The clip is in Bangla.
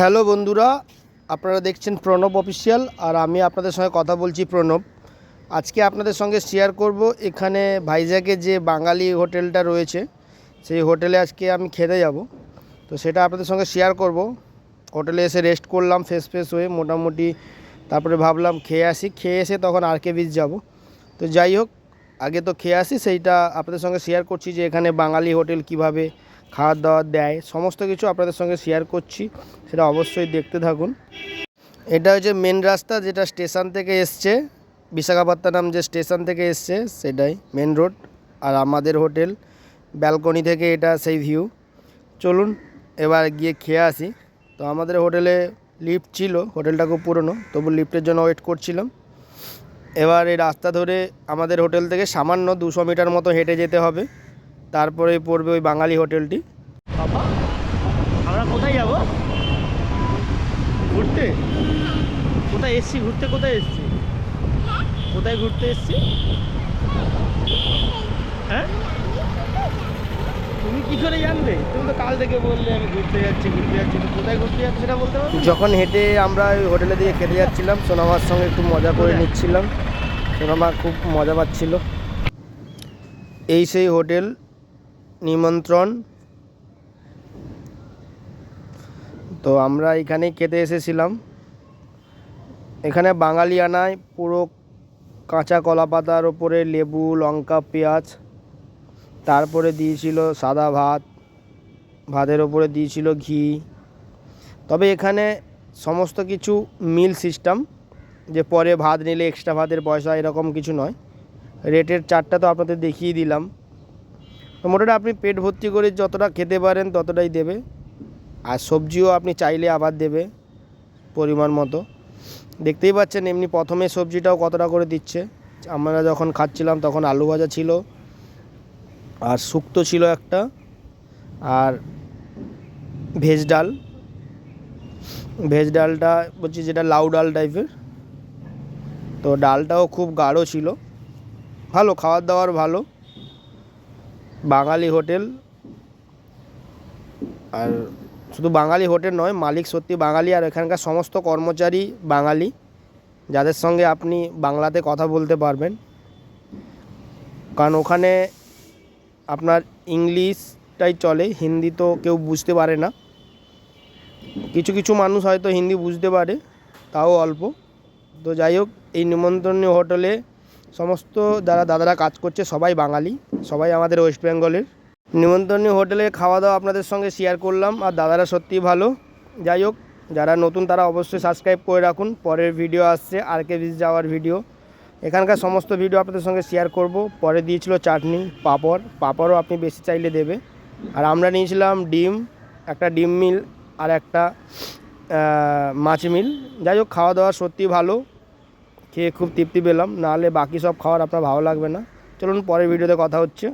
হ্যালো বন্ধুরা, আপনারা দেখছেন প্রণব অফিসিয়াল আর আমি আপনাদের সঙ্গে কথা বলছি প্রণব। আজকে আপনাদের সঙ্গে শেয়ার করব এখানে ভাইজ্যাগে যে বাঙালি হোটেলটা রয়েছে, সেই হোটেলে আজকে আমি খেতে যাব। তো সেটা আপনাদের সঙ্গে শেয়ার করব। হোটেলে এসে রেস্ট করলাম ফ্রেশ ফ্রেশ হয়ে মোটামুটি তারপরে ভাবলাম খেয়ে আসি। খেয়ে এসে তখন আর কে বিচ যাব। তো যাই হোক, আগে তো খেয়ে আসি, সেইটা আপনাদের সঙ্গে শেয়ার করছি যে এখানে বাঙালি হোটেল কীভাবে খাবার দাবার দেয়, সমস্ত কিছু আপনাদের সঙ্গে শেয়ার করছি, সেটা অবশ্যই দেখতে থাকুন। এটা হচ্ছে মেন রাস্তা যেটা স্টেশন থেকে এসছে, বিশাখাপত্তনম যে স্টেশন থেকে এসছে, সেটাই মেন রোড আর আমাদের হোটেল ব্যালকনি থেকে এটা সেই ভিউ চলুন এবার গিয়ে খেয়ে আসি। তো আমাদের হোটেলে লিফট ছিল হোটেলটা খুব পুরনো, তবু লিফটের জন্য ওয়েট করছিলাম। এবার এই রাস্তা ধরে আমাদের হোটেল থেকে সামান্য দুশো মিটার মতো হেঁটে যেতে হবে। তারপরেই পড়বে ওই বাঙালি হোটেলটি। বাবা আমরা কোথায় যাব? ঘুরতে? কোথায় এসছি? ঘুরতে কোথায় এসছি? কোথায় ঘুরতে এসছি? হ্যাঁ? তুমি কি করে জানবে? তুমি তো কাল থেকে বললে আমি ঘুরতে যাচ্ছি ঘুরতে যাচ্ছি তো কোথায় ঘুরতে যাচ্ছি সেটা বলতে পারো যখন হেঁটে আমরা ওই হোটেলের দিকে খেতে যাচ্ছিলাম সোনামার সঙ্গে একটু মজা করে নিচ্ছিলাম। সোনামা খুব মজা পাচ্ছিল। এই সেই হোটেল নিমন্ত্রণ। তো আমরা এখানেই খেতে এসেছিলাম। এখানে বাঙালিয়ানায় পুরো কাঁচা কলা পাতার ওপরে লেবু, লঙ্কা, পেঁয়াজ, তারপরে দিয়েছিল সাদা ভাত, ভাতের ওপরে দিয়েছিল ঘি। তবে এখানে সমস্ত কিছু মিল সিস্টেম, যে পরে ভাত নিলে এক্সট্রা ভাতের পয়সা এরকম কিছু নয়। রেটের চারটা তো আপনাদের দেখিয়ে দিলাম। মোটামুটি আপনি পেট ভর্তি করে যতটা খেতে পারেন ততটাই দেবে। আর সবজিও আপনি চাইলে আবার দেবে পরিমাণ মতো। দেখতেই পাচ্ছেন এমনি প্রথমে সবজিটাও কতটা করে দিচ্ছে। আমরা যখন খাচ্ছিলাম তখন আলু ভাজা ছিল, আর শুক্তো ছিল একটা, আর ভেজ ডাল। ভেজ ডালটা বলছি যেটা লাউ ডাল টাইপের। তো ডালটাও খুব গাঢ় ছিল। ভালো খাবার দাবার ভালো। বাঙালি হোটেল। আর শুধু বাঙালি হোটেল নয়, মালিক সত্যি বাঙালি। আর এখানকার সমস্ত কর্মচারী বাঙালি, যাদের সঙ্গে আপনি বাংলাতে কথা বলতে পারবেন। কারণ ওখানে আপনার ইংলিশটাই চলে, হিন্দি তো কেউ বুঝতে পারে না। কিছু কিছু মানুষ হয়তো হিন্দি বুঝতে পারে, তাও অল্প। তো যাই হোক, এই নিমন্ত্রণীয় হোটেলে সমস্ত যারা দাদারা কাজ করছে সবাই বাঙালি, সবাই আমাদের ওয়েস্ট বেঙ্গলের নিমন্ত্রণীয় হোটেলে খাওয়া দাওয়া আপনাদের সঙ্গে শেয়ার করলাম, আর দাদারা সত্যিই ভালো। যাই হোক, যারা নতুন তারা অবশ্যই সাবস্ক্রাইব করে রাখুন। পরের ভিডিও আসছে আর কে বিচ যাওয়ার ভিডিও এখানকার সমস্ত ভিডিও আপনাদের সঙ্গে শেয়ার করব। পরে দিয়েছিল চাটনি, পাঁপড়। পাঁপড়ও আপনি বেশি চাইলে দেবে। আর আমরা নিয়েছিলাম ডিম, একটা ডিম মিল আর একটা মাছ মিল। যাই হোক, খাওয়া দাওয়া সত্যি ভালো। খেয়ে খুব তৃপ্তি পেলাম। নাহলে বাকি সব খাওয়ার আপনার ভালো লাগবে না। চলুন পরের ভিডিওতে কথা হচ্ছে।